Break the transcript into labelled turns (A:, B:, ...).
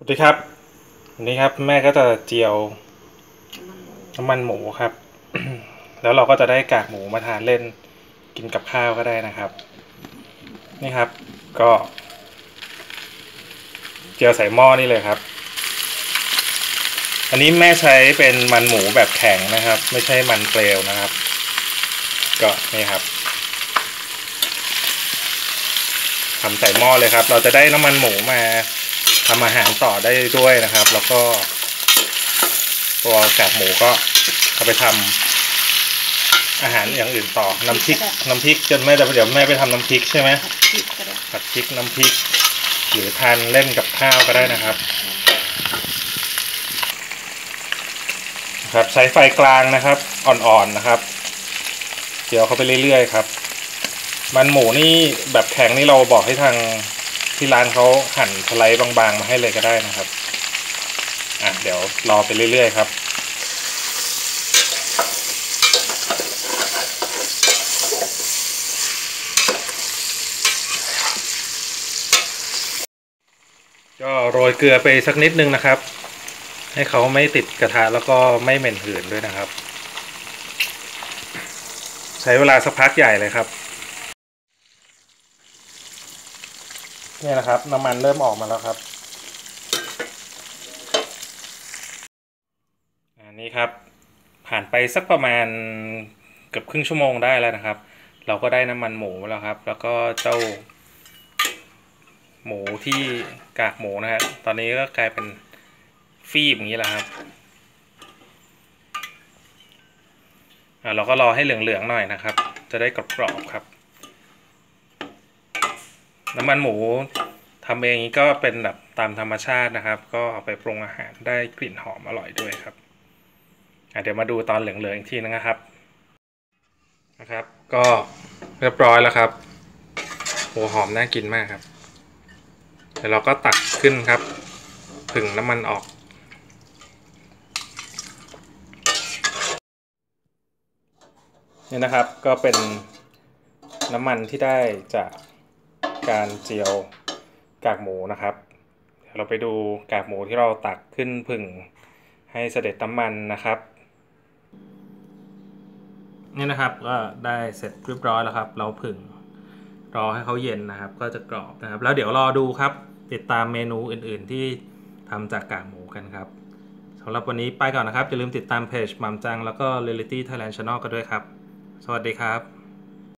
A: สวัสดีครับ วันนี้ครับแม่ก็จะเจียวน้ำมันหมูครับ แล้วเราก็จะได้กากหมูมาทานเล่นกินกับข้าวก็ได้นะครับ นี่ครับ ก็ เจียวใส่หม้อนี่เลยครับ อันนี้แม่ใช้เป็นมันหมูแบบแข็งนะครับ ไม่ใช่มันเปลวนะครับ ก็นี่ครับทำใส่หม้อเลยครับ เราจะได้น้ำมันหมูมา ทำอาหารต่อได้ด้วยนะครับ แล้วก็ ตัวกากหมูก็เอาไปทำอาหารอย่างอื่นต่อ น้ำพริก น้ำพริกจนแม่จะเดี๋ยวแม่ไปทำน้ำพริกใช่ไหม
B: ผัดพริกก็ได้
A: ผัดพริกน้ำพริกหรือทานเล่นกับข้าวก็ได้นะครับ ครับใช้ไฟกลางนะครับ อ่อนๆนะครับเจียวเข้าไปเรื่อยๆครับ มันหมูนี่แบบแข็งนี่เราบอกให้ทาง ที่ร้านเขาหั่นสไลด์บางๆมาให้เลยก็ได้นะครับ อะเดี๋ยวรอไปเรื่อย ๆ ครับก็โรยเกลือไปสักนิดนึงนะครับ ให้เขาไม่ติดกระทะแล้วก็ไม่เหม็นหืนด้วยนะครับ ใช้เวลาสักพักใหญ่เลยครับ นี่นะครับ น้ำมันเริ่มออกมาแล้วครับ อันนี้ครับ ผ่านไปสักประมาณเกือบครึ่งชั่วโมงได้แล้วนะครับ เราก็ได้น้ำมันหมูแล้วครับ แล้วก็เจ้า หมูที่กากหมูนะฮะตอนนี้ก็กลายเป็นฟีบอย่างนี้แหละครับอ่าเราก็รอให้เหลืองๆหน่อยนะครับ จะได้กรอบๆครับ น้ำมันหมูทำเองนี้ก็เป็นแบบตามธรรมชาตินะครับ ก็เอาไปปรุงอาหารได้กลิ่นหอมอร่อยด้วยครับเดี๋ยวมาดูตอนเหลืองๆอีกทีนึงนะครับนะครับ ก็เรียบร้อยแล้วครับโหหอมน่ากินมากครับ เดี๋ยวเราก็ตักขึ้นครับผึ่งน้ำมันออก นี่นะครับก็เป็นน้ำมันที่ได้จาก การเจียวกากหมูนะครับเดี๋ยวเราไปดูกากหมูที่เราตักขึ้นผึ่งให้เสด็จน้ำมันนะครับนี่นะครับก็ได้เสร็จเรียบร้อยแล้วครับ เราผึ่งรอให้เขาเย็นนะครับ ก็จะกรอบนะครับ แล้วเดี๋ยวรอดูครับ ติดตามเมนูอื่น ๆ ที่ทำจากกากหมูกันครับสำหรับวันนี้ไปก่อนนะครับ อย่าลืมติดตามเพจมัมจัง แล้วก็ Reality Thailand Channel กันด้วยครับ สวัสดีครับ